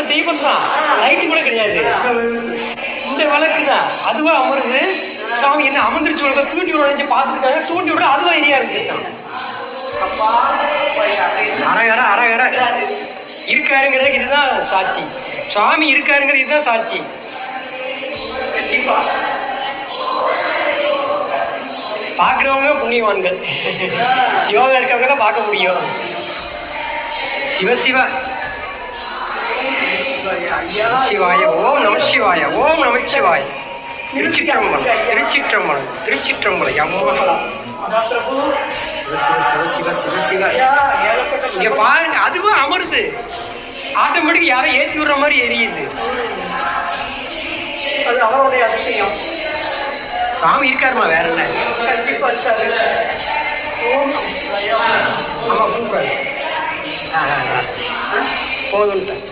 தீபம் தான் லைட்டு கூட கிடையாது. இந்த விளக்கு தான் அதுவா அமருது. சாமி என்ன அமர்ந்துருச்சு உனக்கு தூண்டி விட பார்த்துருக்காங்க தூண்டி விட அதுவா எரியா இருந்துச்சான் அரகர அரகர இருக்காருங்கிறதுக்கு இதுதான் சாட்சி. சுவாமி இருக்காருங்கிறது இதுதான் சாட்சி. பார்க்குறவங்க புண்ணியவான்கள். யோகா இருக்கவங்க தான் பார்க்க முடியும். சிவ சிவா. சிவாய ஓம் நம சிவாய ஓம் நம சிவாய. திருச்சிற்றம்பலம் திருச்சிற்றம்பலம் திருச்சிற்றம்பலம். அம்மா. சிவ சிவ சிவ சிவ சிவ சிவ. இங்க பாருங்க அதுவும் அமருது. ஆட்டோமேட்டிக் யாரோ ஏத்தி விடுற மாதிரி எரியுது. அது அவருடைய அதிசயம். சாமி இருக்காருமா வேற என்ன? கண்டிப்பா இருக்காரு. ஓம் நம சிவாய. ஆமா கூப்பிடாரு. போதும்ட்டேன்